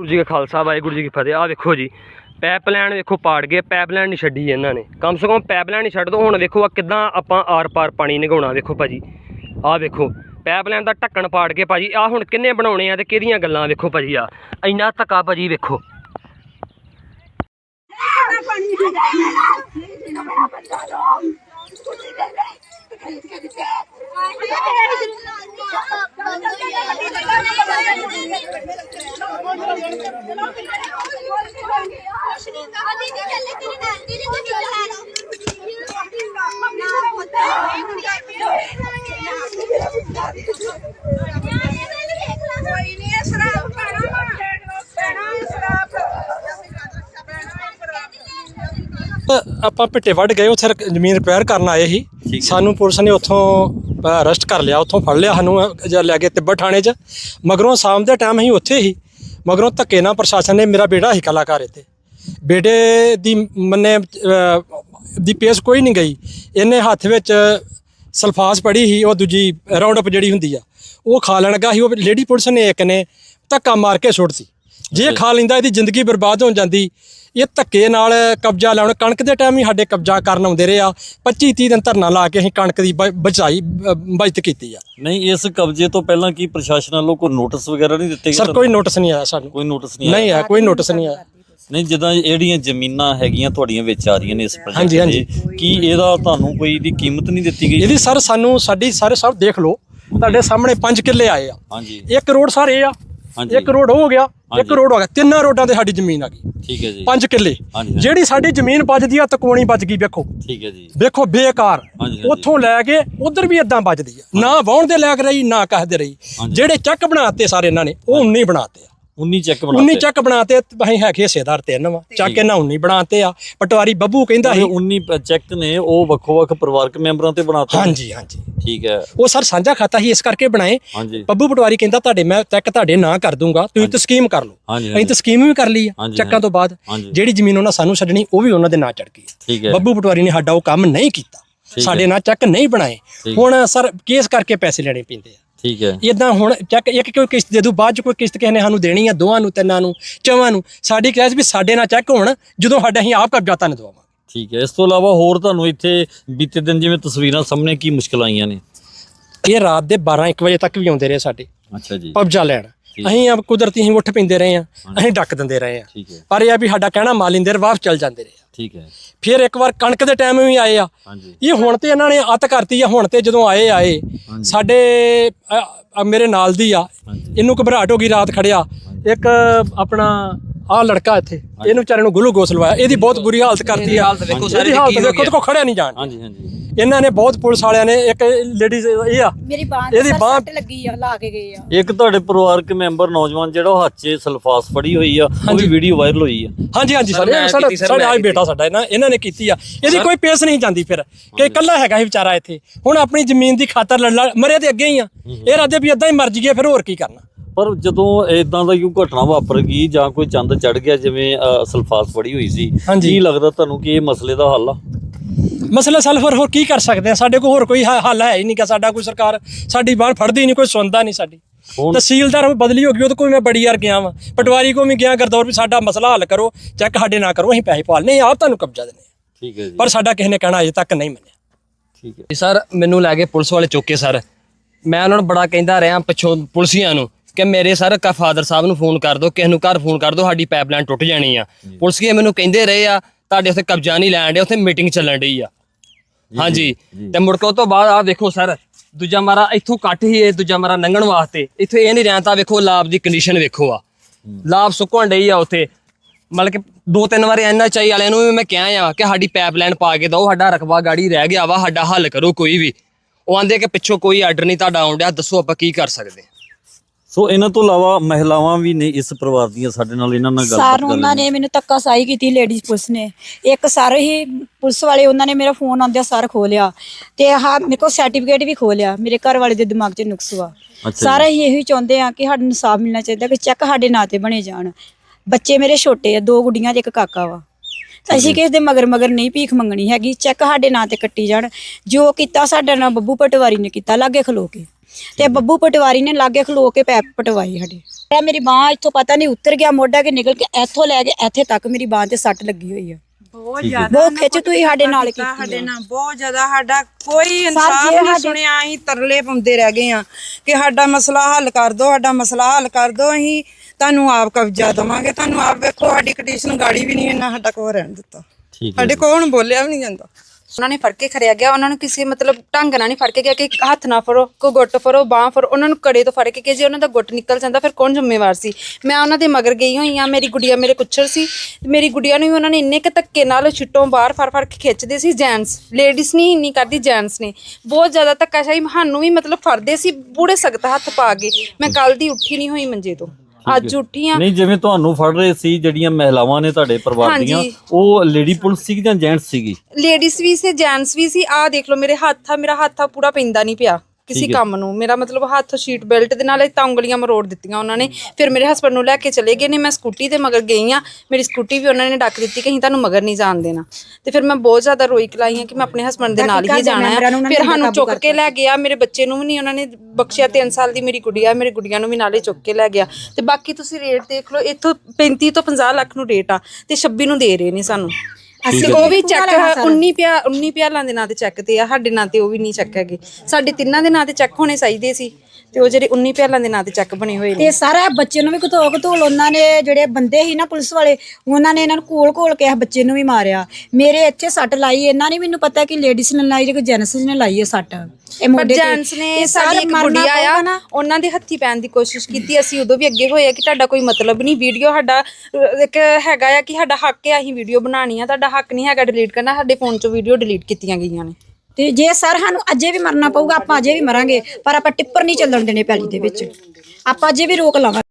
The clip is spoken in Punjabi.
ਗੁਰੂ ਜੀ ਕਾ ਖਾਲਸਾ, ਵਾਹਿਗੁਰੂ ਜੀ ਕੀ ਫਤਿਹ। ਆ ਵੇਖੋ ਜੀ ਪੈਪ ਪਾਈਪਲਾਈਨ ਵੇਖੋ ਪਾੜ ਗਏ ਪਾਈਪਲਾਈਨ ਨਹੀਂ ਛੱਡੀ ਇਹਨਾਂ ਨੇ। ਕਮ ਸੇ ਕਮ ਪੈਪ ਪਾਈਪਲਾਈਨ ਨਹੀਂ ਛੱਡ ਦੋ। ਹੁਣ ਵੇਖੋ ਆ ਕਿਦਾਂ ਆਪਾਂ ਆਰ ਪਾਰ ਪਾਣੀ ਨਿਗਾਉਣਾ, ਵੇਖੋ ਭਾਜੀ। ਆ ਵੇਖੋ ਪੈਪ ਪਾਈਪਲਾਈਨ ਦਾ ਢੱਕਣ ਪਾੜ ਕੇ ਭਾਜੀ। ਆ ਹੁਣ ਕਿੰਨੇ ਬਣਾਉਣੇ ਆ ਤੇ ਕਿਹਦੀਆਂ ਗੱਲਾਂ ਵੇਖੋ ਭਾਜੀ ਆ। ਇੰਨਾ ਧੱਕਾ ਭਾਜੀ ਵੇਖੋ ਕੋਈ ਨਹੀਂ ਇਹ ਸ਼ਰਾਬ ਪਾਣਾ ਵਾ ਪੈਣਾ ਇਹ ਸ਼ਰਾਬ ਆਪਾਂ ਪਿੱਟੇ ਵੱਢ ਗਏ ਉੱਥੇ ਜ਼ਮੀਨ ਰਿਪੇਅਰ ਕਰਨ ਆਏ ਸੀ। ਸਾਨੂੰ ਪੁਲਿਸ ਨੇ ਉੱਥੋਂ ਅਰੈਸਟ ਕਰ ਲਿਆ ਉੱਥੋਂ ਫੜ ਲਿਆ ਸਾਨੂੰ ਜਾਂ ਲੈ ਕੇ ਤਿੱਬਤ ਥਾਣੇ 'ਚ। ਮਗਰੋਂ ਸ਼ਾਮ ਦੇ ਟਾਈਮ ਅਸੀਂ ਉੱਥੇ ਹੀ ਮਗਰੋਂ ਧੱਕੇ ਨਾਲ ਪ੍ਰਸ਼ਾਸਨ ਨੇ ਮੇਰਾ ਬੇਟਾ ਹੀ ਕਲਾਕਾਰ ਇੱਥੇ ਬੇਟੇ ਦੀ ਮੰਨੇ ਦੀ ਪੇਸ ਕੋਈ ਨਹੀਂ ਗਈ। ਇਹਨੇ ਹੱਥ ਵਿੱਚ ਸਲਫਾਸ ਪੜੀ ਸੀ ਉਹ ਦੂਜੀ ਰਾਉਂਡ ਅਪ ਜਿਹੜੀ ਹੁੰਦੀ ਆ ਉਹ ਖਾ ਲੈਣ ਲੱਗਾ ਸੀ। ਉਹ ਲੇਡੀ ਪੁਲਿਸ ਨੇ ਇੱਕ ਨੇ ਧੱਕਾ ਮਾਰ ਕੇ ਸੁੱਟਤੀ ਜੇ ਖਾ ਲੈਂਦਾ ਇਹਦੀ ਜ਼ਿੰਦਗੀ ਬਰਬਾਦ ਹੋ ਜਾਂਦੀ। ਇਹ ਧੱਕੇ ਨਾਲ ਕਬਜ਼ਾ ਲਾਉਣ ਕਣਕ ਦੇ ਟਾਈਮ ਹੀ ਸਾਡੇ ਕਬਜ਼ਾ ਕਰਨ ਆਉਂਦੇ ਰਹੇ ਆ। 25 30 ਦਿਨ ਧਰਨਾ ਲਾ ਕੇ ਅਸੀਂ ਕਣਕ ਦੀ ਬਚਾਈ ਬਚਤ ਕੀਤੀ ਆ। ਨਹੀਂ ਇਸ ਕਬਜ਼ੇ ਤੋਂ ਪਹਿਲਾਂ ਕੀ ਪ੍ਰਸ਼ਾਸਨ ਵੱਲੋਂ ਕੋਈ ਨੋਟਿਸ ਵਗੈਰਾ ਨਹੀਂ ਦਿੱਤੇ ਸਰ ਕੋਈ ਨੋਟਿਸ ਨਹੀਂ ਆਇਆ ਸਾਨੂੰ। ਕੋਈ ਨੋਟਿਸ ਨਹੀਂ ਨਹੀਂ ਆਇਆ ਕੋਈ ਨੋਟਿਸ ਨਹੀਂ ਆਇਆ। ਨਹੀਂ ਜਿੱਦਾਂ ਜਿਹੜੀਆਂ ਜ਼ਮੀਨਾਂ ਹੈਗੀਆਂ ਤੁਹਾਡੀਆਂ ਵਿੱਚ ਆ ਰਹੀਆਂ ਨੇ ਇਸ ਪ੍ਰੋਜੈਕਟ। ਦੇ ਕੀ ਇਹਦਾ ਤੁਹਾਨੂੰ ਕੋਈ ਦੀ ਕੀਮਤ ਨਹੀਂ ਦਿੱਤੀ ਗਈ? ਇਹਦੀ ਸਰ ਸਾਨੂੰ ਸਾਡੀ ਸਾਰੇ ਸਭ ਦੇਖ ਲਓ। ਤੁਹਾਡੇ ਸਾਹਮਣੇ 5 ਕਿੱਲੇ ਆਏ ਆ। ਹਾਂਜੀ। 1 ਕਰੋੜ ਸਰ ਇਹ ਆ। ਹਾਂਜੀ। 1 ਕਰੋੜ ਹੋ ਗਿਆ 1 ਹਾਂਜੀ। ਕਰੋੜ ਹੋ ਗਿਆ। ਤਿੰਨਾਂ ਰੋਡਾਂ ਤੇ ਸਾਡੀ ਜ਼ਮੀਨ ਆ ਗਈ। ਠੀਕ ਹੈ ਜੀ। 5 ਕਿੱਲੇ। ਹਾਂਜੀ। ਜਿਹੜੀ ਸਾਡੀ ਜ਼ਮੀਨ ਬਚਦੀ ਆ ਤਕੋਣੀ ਬਚ ਗਈ ਵੇਖੋ। ਠੀਕ ਹੈ ਜੀ। ਵੇਖੋ ਬੇਕਾਰ। ਹਾਂਜੀ, ਹਾਂਜੀ। ਉੱਥੋਂ ਲੈ ਕੇ ਉਧਰ ਵੀ ਇਦਾਂ ਵੱਜਦੀ ਆ। ਨਾ ਵਾਉਣ ਦੇ ਲਾਇਕ ਰਹੀ ਨਾ ਕਹਦੇ ਰਹੀ। ਹਾਂਜੀ। ਜਿਹੜੇ ਚੱਕ ਬਣਾਤੇ ਸਾਰੇ ਇਹਨਾਂ ਨੇ ਉਹ 19 ਬਣਾਤੇ। ਆ 19 ਚੈੱਕ 19 ਬਣਾਤੇ ਚੱਕ ਬਣਾਤੇ ਅਸੀਂ ਹੈਗੇ ਹਿੱਸੇਦਾਰ ਤਿੰਨ ਵਾ। ਚੱਕ ਇਹਨਾਂ 19 ਬਣਾਤੇ ਆ। ਪਟਵਾਰੀ ਬੱਬੂ ਕਹਿੰਦਾ ਸੀ 19 ਚੈੱਕ ਨੇ ਉਹ ਵੱਖੋ-ਵੱਖ ਪਰਿਵਾਰਕ ਮੈਂਬਰਾਂ ਤੇ ਬਣਾਤੇ ਨੇ? ਹਾਂਜੀ ਹਾਂਜੀ। ਠੀਕ ਹੈ। ਉਹ ਸਰ ਸਾਂਝਾ ਖਾਤਾ ਸੀ ਇਸ ਕਰਕੇ ਬਣਾਏ। ਬੱਬੂ ਪਟਵਾਰੀ ਕਹਿੰਦਾ ਤੁਹਾਡੇ ਮੈਂ ਚੈੱਕ ਤੁਹਾਡੇ ਨਾਂ ਕਰ ਦੂੰਗਾ। ਤੁਸੀਂ ਤਸਕੀਮ ਕਰ ਲਓ। ਅਸੀਂ ਤਸਕੀਮ ਵੀ ਕਰ ਲਈ ਆ ਚੱਕਾਂ ਤੋਂ ਬਾਅਦ। ਜਿਹੜੀ ਜ਼ਮੀਨ ਉਹਨਾਂ ਸਾਨੂੰ ਛੱਡਣੀ ਉਹ ਵੀ ਉਹਨਾਂ ਦੇ ਨਾਂ ਚੜ ਗਈ। ਹੈ। ਬੱਬੂ ਪਟਵਾਰੀ ਨੇ ਸਾਡਾ ਉਹ ਕੰਮ ਨਹੀਂ ਕੀਤਾ। ਸਾਡੇ ਨਾਲ ਚੱਕ ਨਹੀਂ ਬਣਾਏ। ਹੁਣ ਸਰ ਕੇਸ ਕਰਕੇ ਪੈਸੇ ਲੈਣੇ ਪੈਂਦੇ ਆ। ਠੀਕ ਹੈ। ਇਦਾਂ ਹੁਣ ਚੱਕ ਇੱਕ ਕੋਈ ਕਿਸ਼ਤ ਦੇ ਦੂ ਬਾਅਦ ਚ ਕੋਈ ਕਿਸ਼ਤ ਕਿਸੇ ਨੇ ਸਾਨੂੰ ਦੇਣੀ ਆ ਦੋਵਾਂ ਨੂੰ ਤਿੰਨਾਂ ਨੂੰ ਚਵਾਂ ਨੂੰ ਸਾਡੀ ਕਹਿ ਵੀ ਸਾਡੇ ਨਾਲ ਚੈੱਕ ਹੋਣ ਜਦੋਂ ਸਾਡਾ ਅਸੀਂ ਆਪ ਕਬਜ਼ਾ ਤਾਂ ਦਵਾਵਾਂਗੇ। ਠੀਕ ਹੈ। ਇਸ ਤੋਂ ਇਲਾਵਾ ਹੋਰ ਤੁਹਾਨੂੰ ਇੱਥੇ ਬੀਤੇ ਦਿਨ ਜਿਵੇਂ ਤਸਵੀਰਾਂ ਸਾਹਮਣੇ ਕੀ ਮੁਸ਼ਕਲ ਆਈਆਂ ਨੇ? ਇਹ ਰਾਤ ਦੇ 12 1 ਵਜੇ ਤੱਕ ਵੀ ਆਉਂਦੇ ਰਹੇ ਸਾਡੇ। ਅੱਛਾ ਜੀ। ਕਬਜ਼ਾ ਲੈਣ। ਅਸੀਂ ਆ ਕੁਦਰਤੀ ਅਸੀਂ ਉੱਠ ਪੈਂਦੇ ਰਹੇ ਆ ਅਸੀਂ ਡੱਕ ਦਿੰਦੇ ਰਹੇ ਆ ਠੀਕ ਹੈ। ਪਰ ਇਹ ਆ ਵੀ ਸਾਡਾ ਕਹਿਣਾ ਮਾਲਿੰਦਰ ਵਾਪਸ ਚੱਲ ਜਾਂਦੇ ਰਹੇ। ਆ ਠੀਕ ਹੈ। ਫਿਰ ਇੱਕ ਵਾਰ ਕਣਕ ਦੇ ਟਾਈਮ ਵੀ ਆਏ ਆ। ਹਾਂਜੀ। ਇਹ ਹੁਣ ਤੇ ਇਹਨਾਂ ਨੇ ਅੱਤ ਕਰਤੀ ਆ ਹੁਣ ਤੇ ਜਦੋਂ ਆਏ ਆਏ। ਸਾਡੇ ਅ, ਅ, ਮੇਰੇ ਨਾਲ ਦੀ ਆ। ਹਾਂਜੀ। ਇਹਨੂੰ ਘਬਰਾਹਟ ਹੋ ਗਈ ਰਾਤ ਖੜਿਆ। ਇੱਕ ਆਪਣਾ ਆ ਲੜਕਾ ਇੱਥੇ ਇਹਨੂੰ ਵਿਚਾਰੇ ਨੂੰ ਗਲੂਕੋਸ ਲਵਾਇਆ। ਇਹਦੀ ਬਹੁਤ ਬੁਰੀ ਹਾਲਤ ਕਰਤੀ ਆ। ਹਾਲਤ ਵੇਖੋ ਸਾਰੇ ਇਹਦੀ ਹਾਲਤ ਕੀ ਹੋ ਵੇਖੋ ਤੇ ਕੋ ਖੜਿਆ ਨਹੀਂ ਜਾਣ। ਹਾਂਜੀ ਹਾਂਜੀ। ਇਹਨਾਂ ਨੇ ਬਹੁਤ ਪੁਲਿਸ ਵਾਲਿਆਂ ਨੇ ਇੱਕ ਲੇਡੀਜ਼ ਇਹ ਆ ਮੇਰੀ ਬਾਂਹ ਇਹਦੀ ਤੇ ਬਾਂਹ- ਸੱਟ ਲੱਗੀ ਆ ਲਾ ਕੇ ਗਏ ਆ। ਇੱਕ ਤੁਹਾਡੇ ਪਰਿਵਾਰਕ ਮੈਂਬਰ ਨੌਜਵਾਨ ਜਿਹੜਾ ਉਹ ਹੱਥ 'ਚ ਸਲਫਾਸ ਫੜੀ ਹੋਈ ਆ ਉਹ ਵੀ ਵੀਡੀਓ ਵਾਇਰਲ ਹੋਈ ਆ। ਹਾਂਜੀ ਹਾਂਜੀ ਸਰ ਇਹ ਸਾਡਾ ਸਾਡਾ ਆਜ ਬੇਟਾ ਸਾਡਾ ਇਹਨਾਂ ਇਹਨਾਂ ਨੇ ਕੀਤੀ ਆ। ਇਹਦੀ ਕੋਈ ਪੇਸ ਨਹੀਂ ਜਾਂਦੀ ਫਿਰ ਕਿ ਇਕੱਲਾ ਹੈਗਾ ਹੀ ਵਿਚਾਰਾ ਇੱਥੇ। ਹੁਣ ਆਪਣੀ ਜ਼ਮੀਨ ਦੀ ਖਾਤਰ ਲੜ ਮਰੇ ਤੇ ਅੱਗੇ ਹੀ ਆ। ਇਹ ਰਾਦੇ ਵੀ ਇਦਾਂ ਹੀ ਮਰ ਜੀਏ ਫਿਰ ਹੋਰ ਕੀ ਕਰਨਾ? ਪਰ ਜਦੋਂ ਇਦਾਂ ਦਾ ਕੋਈ ਘਟਨਾ ਵਾਪਰ ਗਈ ਜਾਂ ਕੋਈ ਚੰਦ ਚੜ ਗਿਆ ਜਿਵੇਂ ਅ, ਸਲਫਾਸ ਫੜੀ ਹੋਈ ਸੀ ਹਾਂਜੀ। ਕੀ ਲੱਗਦਾ ਤੁਹਾਨੂੰ ਕਿ ਇਹ ਮਸਲੇ ਦਾ ਹੱਲ ਆ? ਮਸਲਾ ਸਲਫਰ ਹੋਰ ਕੀ ਕਰ ਸਕਦੇ ਆ? ਸਾਡੇ ਕੋਲ ਹੋਰ ਕੋਈ ਹ- ਹੱਲ ਹੈ ਹੀ ਨਹੀਂ ਕਿ ਸਾਡਾ ਕੋਈ ਸਰਕਾਰ ਸਾਡੀ ਬਾਹ ਫੜਦੀ ਨਹੀਂ ਕੋਈ ਸੁਣਦਾ ਨਹੀਂ ਸਾਡੀ। ਹੁਣ- ਤਹਿਸੀਲਦਾਰ ਬਦਲੀ ਹੋ ਗਈ ਉਹ ਤਾਂ ਕੋਈ ਮੈਂ ਬੜੀ ਯਾਰ ਗਿਆ ਵਾਂ। ਪਟਵਾਰੀ ਕੋ ਵੀ ਗਿਆ ਗਰਦੌਰ ਵੀ ਸਾਡਾ ਮਸਲਾ ਹੱਲ ਕਰੋ ਚੈੱਕ ਸਾਡੇ ਨਾ ਕਰੋ ਅਸੀਂ ਪੈਸੇ ਪਾਲ ਨਹੀਂ ਆਪ ਤੁਹਾਨੂੰ ਕਬਜ਼ਾ ਦਿੰਦੇ ਹਾਂ। ਠੀਕ ਹੈ ਜੀ। ਪਰ ਸਾਡਾ ਕਿਸੇ ਨੇ ਕਹਿਣਾ ਅਜੇ ਤੱਕ ਨਹੀਂ ਮੰਨਿਆ। ਠੀਕ ਹੈ। ਜੀ ਸਰ ਮੈਨੂੰ ਲੈ ਕੇ ਪੁਲਿਸ ਵਾਲੇ ਚੁੱਕੇ ਸਰ। ਮੈਂ ਉਹਨਾਂ ਨੂੰ ਬੜਾ ਕਹਿੰਦਾ ਰਿਹਾ ਪਿੱਛੋਂ ਪੁਲਿਸੀਆਂ ਨੂੰ ਕਿ ਮੇਰੇ ਸਰ ਕਾ ਫਾਦਰ ਸਾਹਿਬ ਨੂੰ ਫੋਨ ਕਰ ਦਿਓ ਕਿਸੇ ਨੂੰ ਘਰ ਫੋਨ ਕਰ ਦਿਓ ਸਾਡੀ ਪਾਈਪਲਾਈਨ ਟੁੱਟ ਜਾਣੀ ਆ। ਪੁਲਿਸੀਏ ਮੈਨੂੰ ਕਹਿੰਦੇ ਰਹੇ ਆ ਤੁਹਾਡੇ ਉੱਥੇ ਕਬਜ਼ਾ ਨਹੀਂ ਲੈਣ ਦੇ ਉੱਥੇ ਮੀਟਿੰਗ ਚੱਲਣ ਡਈ ਆ। ਹਾਂਜੀ ਤੇ ਮੁੜ ਕੇ ਉਹ ਤੋਂ ਬਾਅਦ ਆ ਵੇਖੋ ਸਰ ਦੂਜਾ ਮਾਰਾ ਇੱਥੋਂ ਕੱਟ ਹੀ ਇਹ ਦੂਜਾ ਮਾਰਾ ਲੰਘਣ ਵਾਸਤੇ। ਇੱਥੇ ਇਹ ਨਹੀਂ ਰਹਿੰਦਾ ਵੇਖੋ ਲਾਭ ਦੀ ਕੰਡੀਸ਼ਨ ਵੇਖੋ ਆ। ਲਾਭ ਸੁੱਕਣ ਡਈ ਆ ਉੱਥੇ। ਮਤਲਬ ਕਿ ਦੋ ਤਿੰਨ ਵਾਰੀ ਐਨਐਚਆਈ ਵਾਲਿਆਂ ਨੂੰ ਵੀ ਮੈਂ ਕਿਹਾ ਆ ਕਿ ਸਾਡੀ ਪਾਈਪਲਾਈਨ ਪਾ ਕੇ ਦਿਓ ਸਾਡਾ ਰਕਬਾ ਗਾੜੀ ਰਹਿ ਗਿਆ ਵਾ ਸਾਡਾ ਹੱਲ ਕਰੋ ਕੋਈ ਵੀ। ਉਹ ਆਂਦੇ ਕਿ ਪਿੱਛੋਂ ਕੋਈ ਆਰਡਰ ਨਹੀਂ ਤੁਹਾਡਾ ਆਉਣ ਡਿਆ ਦੱਸੋ ਆਪਾਂ ਕੀ ਕਰ ਸਕਦੇ। ਸੋ ਇਹਨਾਂ ਤੋਂ ਇਲਾਵਾ ਮਹਿਲਾਵਾਂ ਵੀ ਨੇ ਇਸ ਪਰਿਵਾਰ ਦੀਆਂ ਸਾਡੇ ਨਾਲ ਇਹਨਾਂ ਨਾਲ ਸਰ ਗੱਲਬਾਤ ਕਰ ਉਹਨਾਂ ਨੇ ਮੈਨੂੰ ਧੱਕਾਸ਼ਾਹੀ ਕੀਤੀ ਲੇਡੀਜ਼ ਪੁਲਿਸ ਨੇ। ਇੱਕ ਸਰ ਹੀ ਪੁਲਿਸ ਵਾਲੇ ਉਹਨਾਂ ਨੇ ਮੇਰਾ ਫੋਨ ਆਉਂਦਿਆ ਸਰ ਖੋਲਿਆ ਤੇ ਆਹ ਮੇਰੇ ਕੋਲ ਸਰਟੀਫਿਕੇਟ ਵੀ ਖੋਲਿਆ ਮੇਰੇ ਘਰ ਵਾਲੇ ਦੇ ਦਿਮਾਗ 'ਚ ਨੁਕਸ ਵਾ। ਸਾਰੇ ਹੀ ਇਹੀ ਚਾਹੁੰਦੇ ਆ ਕਿ ਸਾਨੂੰ ਇਨਸਾਫ ਮਿਲਣਾ ਚਾਹੀਦਾ ਕਿ ਚੈੱਕ ਸਾਡੇ ਨਾਂ ਤੇ ਬਣੇ ਜਾਣ। ਬੱਚੇ ਮੇਰੇ ਛੋਟੇ ਆ ਦੋ ਗੁੱਡੀਆਂ ਤੇ ਇੱਕ ਕਾਕਾ ਵਾ। ਅਸੀਂ ਕਿਸੇ ਦੇ ਮਗਰ ਮਗਰ ਨਹੀਂ ਭੀਖ ਮੰਗਣੀ ਹੈਗੀ ਚੈੱਕ ਸਾਡੇ ਨਾਂ ਤੇ ਕੱਟੀ ਜਾਣ। ਜੋ ਕੀਤਾ ਸਾਡੇ ਨਾਲ ਬੱਬੂ ਪਟਵਾਰੀ ਨੇ ਕੀਤਾ ਲਾਗੇ ਖਲੋ ਕੇ। ਤੇ ਬੱਬੂ ਪਟਵਾਰੀ ਨੇ ਲਾਗੇ ਖਲੋ ਕੇ ਪੈਪ ਪਟਵਾਈ ਸਾਡੇ। ਇਹ ਮੇਰੀ ਬਾਹ ਇੱਥੋਂ ਪਤਾ ਨਹੀਂ ਉਤਰ ਗਿਆ ਮੋਢਾ ਕੇ ਨਿਕਲ ਕੇ ਇੱਥੋਂ ਲੈ ਕੇ ਇੱਥੇ ਤੱਕ ਮੇਰੀ ਬਾਹ ਤੇ ਸੱਟ ਲੱਗੀ ਹੋਈ ਆ। ਬਹੁਤ ਜ਼ਿਆਦਾ ਬਹੁਤ ਖਿੱਚ ਤੁਸੀਂ ਸਾਡੇ ਨਾਲ ਕੀਤੀ। ਸਾਡੇ ਨਾਲ ਬਹੁਤ ਜ਼ਿਆਦਾ ਸਾਡਾ ਕੋਈ ਇਨਸਾਫ ਨਹੀਂ ਸੁਣਿਆ ਅਸੀਂ ਤਰਲੇ ਪਾਉਂਦੇ ਰਹਿ ਗਏ ਆ ਕਿ ਸਾਡਾ ਮਸਲਾ ਹੱਲ ਕਰ ਦਿਓ ਸਾਡਾ ਮਸਲਾ ਹੱਲ ਕਰ ਦਿਓ ਅਸੀਂ ਤੁਹਾਨੂੰ ਆਪ ਕਬਜ਼ਾ ਦਵਾਂਗੇ। ਤੁਹਾਨੂੰ ਆਪ ਵੇਖੋ ਸਾਡੀ ਕੰਡੀਸ਼ਨ ਗਾੜੀ ਵੀ ਨਹੀਂ ਇਹਨਾਂ ਸਾਡਾ ਕੋਲ ਰਹਿਣ ਦਿੱਤਾ। ਸਾਡੇ ਕੋਲ ਹੁਣ ਬੋਲਿਆ ਵੀ ਨਹੀਂ ਜਾਂਦਾ। ਉਹਨਾਂ ਨੇ ਫੜ ਕੇ ਖੜਿਆ ਗਿਆ, ਉਹਨਾਂ ਨੂੰ ਕਿਸੇ ਮਤਲਬ ਢੰਗ ਨਾਲ ਨਹੀਂ ਫੜ ਕੇ ਗਿਆ ਕਿ ਹੱਥ ਨਾ ਫੜੋ ਕੋ ਗੁੱਟ ਫੜੋ, ਬਾਹ ਫੜੋ, ਉਹਨਾਂ ਨੂੰ ਕੜੇ ਤੋਂ ਫੜ ਕੇ ਕਿ ਜੇ ਉਹਨਾਂ ਦਾ ਗੁੱਟ ਨਿਕਲ ਜਾਂਦਾ ਫਿਰ ਕੌਣ ਜ਼ਿੰਮੇਵਾਰ ਸੀ? ਮੈਂ ਉਹਨਾਂ ਦੇ ਮਗਰ ਗਈ ਹੋਈ ਆ ਮੇਰੀ ਗੁੜੀਆ ਮੇਰੇ ਕੁੱਛੜ ਸੀ ਤੇ ਮੇਰੀ ਗੁੜੀਆ ਨੂੰ ਵੀ ਉਹਨਾਂ ਨੇ ਇੰਨੇ ਕ ਧੱਕੇ ਨਾਲ ਛਿੱਟੋਂ ਬਾਹਰ ਫੜ ਫੜ ਕੇ ਖਿੱਚਦੇ ਸੀ, ਜੈਂਟਸ ਲੇਡੀਜ਼ ਨਹੀਂ, ਇੰਨੀ ਕਰਦੀ ਜੈਂਟਸ ਨੇ। ਬਹੁਤ ਜ਼ਿਆਦਾ ਧੱਕਾਸ਼ਾਹੀ, ਸਾਨੂੰ ਵੀ ਮਤਲਬ ਫੜਦੇ ਸੀ ਬੂੜੇ ਸਖਤ ਹੱਥ ਪਾ ਕੇ। ਮੈਂ ਕੱਲ ਦੀ ਉੱਠੀ ਨਹੀਂ ਹੋਈ ਮੰਜੇ ਤੋਂ। ਅੱਜ ਉੱਠੀ ਆ ਨਹੀਂ ਜਿਵੇਂ ਤੁਹਾਨੂੰ ਫੜ ਰਹੇ ਸੀ ਜਿਹੜੀਆਂ ਮਹਿਲਾਵਾਂ ਨੇ ਤੁਹਾਡੇ ਪਰਿਵਾਰ ਦੀਆਂ। ਉਹ ਲੇਡੀ ਪੁਲਿਸ ਸੀ ਜਾਂ ਜੈਂਟਸ ਸੀਗੀ? ਲੇਡੀਜ਼ ਵੀ ਸੀ ਜੈਂਟਸ ਵੀ ਸੀ। ਆਹ ਦੇਖ ਲਓ ਮੇਰੇ ਹੱਥ ਆ ਮੇਰਾ ਹੱਥ ਆ ਪੂਰਾ ਪੈਂਦਾ ਨਹੀਂ ਪਿਆ। ਕਿਸੇ ਕੰਮ ਨੂੰ। ਮੇਰਾ ਮਤਲਬ ਹੱਥ ਸ਼ੀਟ ਬੈਲਟ ਦੇ ਨਾਲ ਤਾਂ ਉਂਗਲੀਆਂ ਮਰੋੜ ਦਿੱਤੀਆਂ ਉਹਨਾਂ ਨੇ। ਫਿਰ ਮੇਰੇ ਹਸਬੰਡ ਨੂੰ ਲੈ ਕੇ ਚਲੇ ਗਏ ਨੇ। ਮੈਂ ਸਕੂਟੀ ਤੇ ਮਗਰ ਗਈ ਆ ਮੇਰੀ ਸਕੂਟੀ ਵੀ ਉਹਨਾਂ ਨੇ ਡੱਕ ਦਿੱਤੀ ਕਿ ਅਸੀਂ ਤੁਹਾਨੂੰ ਮਗਰ ਨਹੀਂ ਜਾਣ ਦੇਣਾ। ਤੇ ਫਿਰ ਮੈਂ ਬਹੁਤ ਜ਼ਿਆਦਾ ਰੋਈ ਕਲਾਈ ਆ ਕਿ ਮੈਂ ਆਪਣੇ ਹਸਬੰਡ ਦੇ ਨਾਲ ਹੀ ਜਾਣਾ ਹੈ। ਫਿਰ ਸਾਨੂੰ ਚੁੱਕ ਕੇ ਲੈ ਗਿਆ। ਮੇਰੇ ਬੱਚੇ ਨੂੰ ਵੀ ਨਹੀਂ ਉਹਨਾਂ ਨੇ ਬਖਸ਼ਿਆ। 3 ਸਾਲ ਦੀ ਮੇਰੀ ਗੁੜੀਆ ਮੇਰੇ ਗੁੜੀਆਂ ਨੂੰ ਵੀ ਨਾਲੇ ਚੁੱਕ ਕੇ ਲੈ ਗਿਆ। ਤੇ ਬਾਕੀ ਤੁਸੀਂ ਰੇਟ ਦੇਖ ਲਓ। ਇੱਥੋਂ 35 ਤੋਂ 50 ਲੱਖ ਨੂੰ ਰੇਟ ਆ। ਤੇ 26 ਨੂੰ ਦੇ ਰਹੇ ਨੇ ਸਾਨੂੰ। ਅਸੀਂ ਉਹ ਵੀ ਚੈੱਕ 19 ਪਿਆ 19 ਪਿਆਲਾਂ ਦੇ ਨਾਂ ਤੇ ਚੈੱਕ ਤੇ ਆ ਸਾਡੇ ਨਾਂ ਤੇ ਉਹ ਵੀ ਨਹੀਂ ਚੈੱਕ ਹੈਗੇ। ਸਾਡੇ ਤਿੰਨਾਂ ਦੇ ਨਾਂ ਤੇ ਚੈੱਕ ਹੋਣੇ ਚਾਹੀਦੇ ਸੀ। ਤੇ ਉਹ ਜਿਹੜੇ 19 ਪਿਆਲਾਂ ਦੇ ਨਾਂ ਤੇ ਚੈੱਕ ਬਣੇ ਹੋਏ ਨੇ। ਤੇ ਸਾਰਾ ਬੱਚੇ ਨੂੰ ਵੀ ਘਤੋ ਘਤੋਲ ਉਹਨਾਂ ਨੇ ਜਿਹੜੇ ਬੰਦੇ ਸੀ ਨਾ ਪੁਲਿਸ ਵਾਲੇ ਉਹਨਾਂ ਨੇ ਇਹਨਾਂ ਨੂੰ ਕੋਲ ਕੋਲ ਕੇ ਇਸ ਬੱਚੇ ਨੂੰ ਵੀ ਮਾਰਿਆ। ਮੇਰੇ ਇੱਥੇ ਸੱਟ ਲਾਈ ਇਹਨਾਂ ਨੇ ਮੈਨੂੰ ਪਤਾ ਕਿ ਲੇਡੀਜ਼ ਨੇ ਲਾਈ ਜਾਂ ਕਿ ਜੈਂਟਸ ਨੇ ਲਾਈ ਹੈ ਸੱਟ। ਇਹ ਪਰ ਮੋਢੇ ਤੇ ਜੈਂਟਸ ਨੇ ਇਹ ਸਾਡੀ ਸਾਰਾ ਇੱਕ ਮਰਨਾ ਗੁੜੀਆ ਪਊਗਾ ਆ ਨਾ। ਉਹਨਾਂ ਦੇ ਹੱਥੀ ਪੈਣ ਦੀ ਕੋਸ਼ਿਸ਼ ਕੀਤੀ ਅਸੀਂ ਉਦੋਂ ਵੀ ਅੱਗੇ ਹੋਏ ਆ ਕਿ ਤੁਹਾਡਾ ਕੋਈ ਮਤਲਬ ਨਹੀਂ ਵੀਡੀਓ ਸਾਡਾ ਅਹ, ਇੱਕ ਹੈਗਾ ਆ ਕਿ ਸਾਡਾ ਹੱਕ ਹੈ ਅਸੀਂ ਵੀਡੀਓ ਬਣਾਉਣੀ ਆ ਤੁਹਾਡਾ ਹੱਕ ਨਹੀਂ ਹੈਗਾ ਡਿਲੀਟ ਕਰਨਾ ਸਾਡੇ ਫੋਨ 'ਚੋਂ ਵੀਡੀਓ ਡਿਲੀਟ ਕੀਤੀਆਂ ਗਈਆਂ ਨੇ। ਤੇ ਜੇ ਸਰ ਸਾਨੂੰ ਅਜੇ ਵੀ ਮਰਨਾ ਪਊਗਾ, ਆਪਾਂ ਅਜੇ ਵੀ ਮਰਾਂਗੇ, ਪਰ ਆਪਾਂ ਟਿੱਪਰ ਨਹੀਂ ਚੱਲਣ ਦੇਣੇ ਪੈਲੀ ਦੇ ਵਿੱਚ। ਆਪਾਂ ਅਜੇ ਵੀ ਰੋਕ ਲਾਵਾਂਗੇ।